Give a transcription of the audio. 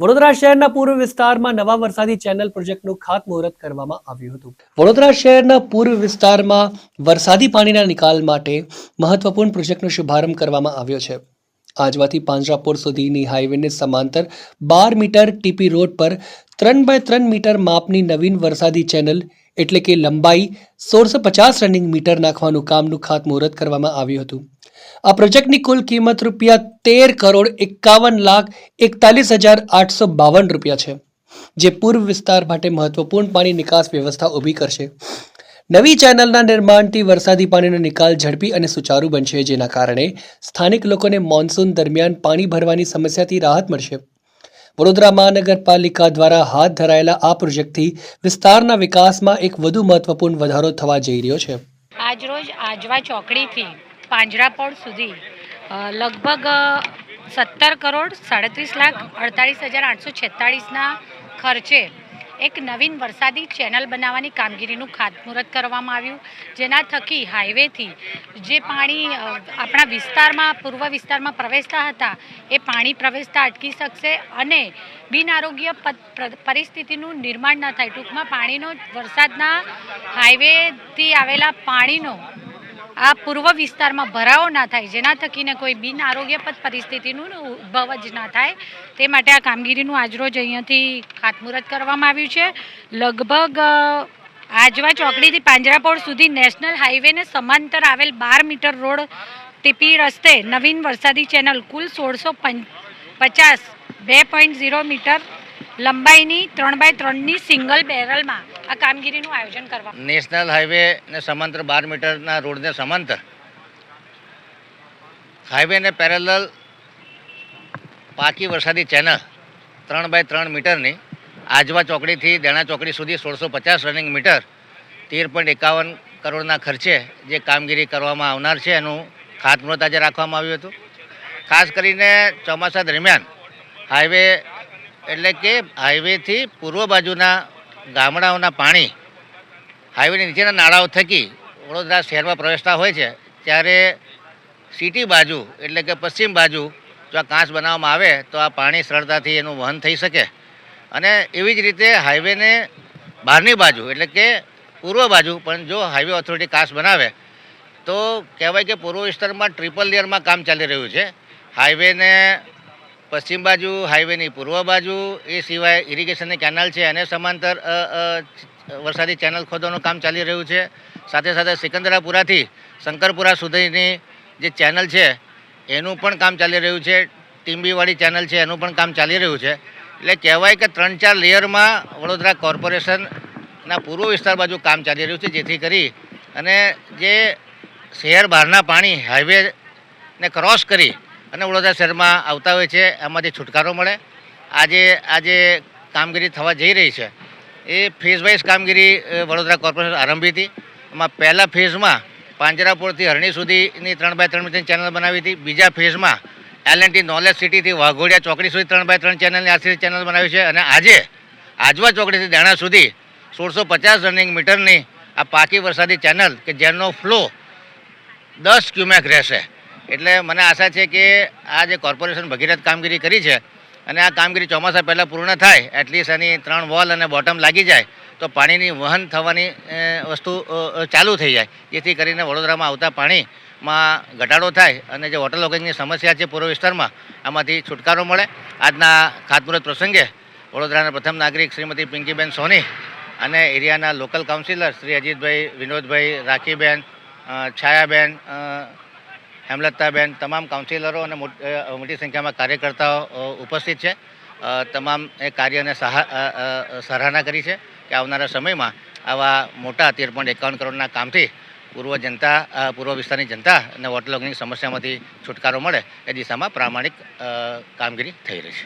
વડોદરા શહેરના પૂર્વ વિસ્તારમાં નવા વરસાદી ચેનલ પ્રોજેક્ટનું ખાતમુહૂર્ત કરવામાં આવ્યું હતું. વડોદરા શહેરના પૂર્વ વિસ્તારમાં વરસાદી પાણીના નિકાલ માટે મહત્વપૂર્ણ પ્રોજેક્ટનો શુભારંભ કરવામાં આવ્યો છે. આજવાથી પાંજરાપોર સુધીની હાઈવેને સમાંતર બાર મીટર ટીપી રોડ પર ત્રણ બાય ત્રણ મીટર માપની નવીન વરસાદી ચેનલ એટલે કે લંબાઈ સોળસો પચાસ રનિંગ મીટર નાખવાનું કામનું ખાતમુહૂર્ત કરવામાં આવ્યું હતું. આ પ્રોજેક્ટની કુલ કિંમત રૂપિયા તેર કરોડ એકાવન લાખ એકતાલીસ હજાર આઠસો બાવન રૂપિયા છે, જે પૂર્વ વિસ્તાર માટે મહત્વપૂર્ણ પાણી નિકાસ વ્યવસ્થા ઊભી કરશે. નવી ચેનલના નિર્માણથી વરસાદી પાણીનો નિકાલ ઝડપી અને સુચારુ બનશે, જેના કારણે સ્થાનિક લોકોને મોન્સૂન દરમિયાન પાણી ભરવાની સમસ્યાથી રાહત મળશે. વડોદરા મહાનગરપાલિકા દ્વારા હાથ ધરાયેલા આ પ્રોજેક્ટથી વિસ્તારના વિકાસમાં એક વધુ મહત્વપૂર્ણ વધારો થવા જઈ રહ્યો છે. આજરોજ આજવા ચોકડીથી પાંજરાપોળ સુધી લગભગ સત્તર કરોડ સાડત્રીસ લાખ અડતાલીસ હજાર આઠસો છેતાળીસના ખર્ચે એક નવીન વરસાદી ચેનલ બનાવવાની કામગીરીનું ખાતમુહૂર્ત કરવામાં આવ્યું. જેના થકી હાઈવેથી જે પાણી આપણા વિસ્તારમાં, પૂર્વ વિસ્તારમાં પ્રવેશતા હતા, એ પાણી પ્રવેશતા અટકી શકશે અને બિનઆરોગ્ય પરિસ્થિતિનું નિર્માણ ન થાય. ટૂંકમાં પાણીનો, વરસાદના હાઈવેથી આવેલા પાણીનો આ પૂર્વ વિસ્તારમાં ભરાવો ના થાય, જેના થકીને કોઈ બિન આરોગ્યપદ પરિસ્થિતિનું ઉદ્ભવ જ ના થાય, તે માટે આ કામગીરીનું આજરોજ અહીંયાથી ખાતમુહૂર્ત કરવામાં આવ્યું છે. લગભગ આજવા ચોકડીથી પાંજરાપોળ સુધી નેશનલ હાઈવેને સમાંતર આવેલ બાર મીટર રોડ ટીપી રસ્તે નવીન વરસાદી ચેનલ કુલ સોળસો પચાસ બે પોઈન્ટ ઝીરો મીટર લંબાઈની ત્રણ બાય ત્રણની સિંગલ બેરલમાં આ કામગીરીનું આયોજન કરવા. નેશનલ હાઈવે ને સમાંતર બાર મીટરના રોડને સમાંતર. હાઈવેને પેરેલલ પાકી વરસાદી ચેનલ ત્રણ બાય ત્રણ મીટરની આજવા ચોકડીથી દેણા ચોકડી સુધી સોળસો પચાસ રનિંગ મીટર તેર પોઈન્ટ એકાવન કરોડના ખર્ચે જે કામગીરી કરવામાં આવનાર છે એનું ખાતમુહૂર્ત આજે રાખવામાં આવ્યું હતું. ખાસ કરીને ચોમાસા દરમિયાન હાઈવે એટલે કે હાઈવેથી પૂર્વ બાજુના ગામડાઓના પાણી હાઈવેની નીચેના નાળાઓ થકી વડોદરા શહેરમાં પ્રવેશતા હોય છે, ત્યારે સિટી બાજુ, એટલે કે પશ્ચિમ બાજુ, જો આ કાંચ બનાવવામાં આવે, તો આ પાણી સરળતાથી એનું વહન થઈ શકે. અને એવી જ રીતે હાઈવેને બહારની બાજુ, એટલે કે પૂર્વ બાજુ, પણ જો હાઈવે ઓથોરિટી કાંચ બનાવે, તો કહેવાય કે પૂર્વ વિસ્તારમાં ટ્રિપલ લેયરમાં કામ ચાલી રહ્યું છે. હાઈવેને પશ્ચિમ બાજુ, હાઈવેની પૂર્વ બાજુ, એ સિવાય ઇરિગેશનની કેનાલ છે એને સમાંતર વરસાદી ચેનલ ખોદવાનું કામ ચાલી રહ્યું છે. સાથે સાથે સિકંદરાપુરાથી શંકરપુરા સુધીની જે ચેનલ છે, એનું પણ કામ ચાલી રહ્યું છે. ટીમ્બીવાળી ચેનલ છે, એનું પણ કામ ચાલી રહ્યું છે. એટલે કહેવાય કે ત્રણ ચાર લેયરમાં વડોદરા કોર્પોરેશનના પૂર્વ વિસ્તાર બાજુ કામ ચાલી રહ્યું છે, જેથી કરી અને જે શહેર બહારના પાણી હાઈવેને ક્રોસ કરી અને વડોદરા શહેરમાં આવતા હોય છે, એમાંથી છુટકારો મળે. આજે આજે કામગીરી થવા જઈ રહી છે. એ ફેઝ વાઇઝ કામગીરી વડોદરા કોર્પોરેશન આરંભી હતી. એમાં પહેલા ફેઝમાં પાંજરાપોળથી હરણી સુધીની ત્રણ બાય ત્રણ મીટરની ચેનલ બનાવી હતી. બીજા ફેઝમાં એલ એન્ડ ટી નોલેજ સિટીથી વાઘોડિયા ચોકડી સુધી ત્રણ બાય ત્રણ ચેનલની આશરે ચેનલ બનાવી છે અને આજે આજવા ચોકડીથી દેણા સુધી સોળસો પચાસ રનિંગ મીટરની આ પાકી વરસાદી ચેનલ કે જેનો ફ્લો દસ ક્યુમેક રહેશે. એટલે મને આશા છે કે આ જે કોર્પોરેશન ભગીરથ કામગીરી કરી છે અને આ કામગીરી ચોમાસા પહેલાં પૂર્ણ થાય એટલીસ્ટ એની ત્રણ વોલ અને બોટમ લાગી જાય, તો પાણીની વહન થવાની વસ્તુ ચાલુ થઈ જાય. જેથી કરીને વડોદરામાં આવતા પાણીમાં ઘટાડો થાય અને જે વોટર લોકિંગની સમસ્યા છે પૂર્વ વિસ્તારમાં, આમાંથી છુટકારો મળે. આજના ખાતમુહૂર્ત પ્રસંગે વડોદરાના પ્રથમ નાગરિક શ્રીમતી પિંકીબેન સોની અને એરિયાના લોકલ કાઉન્સિલર શ્રી અજીતભાઈ વિનોદભાઈ રાખીબેન છાયાબેન હેમલતાબેન, તમામ કાઉન્સિલરો અને મોટી સંખ્યામાં કાર્યકર્તાઓ ઉપસ્થિત છે. તમામ એ કાર્યને સરાહના કરી છે કે આવનારા સમયમાં આવા મોટા તેર પોઈન્ટ એકાવન કરોડના કામથી પૂર્વ જનતા પૂર્વ વિસ્તારની જનતા અને વોટર સમસ્યામાંથી છુટકારો મળે એ દિશામાં પ્રામાણિક કામગીરી થઈ રહી છે.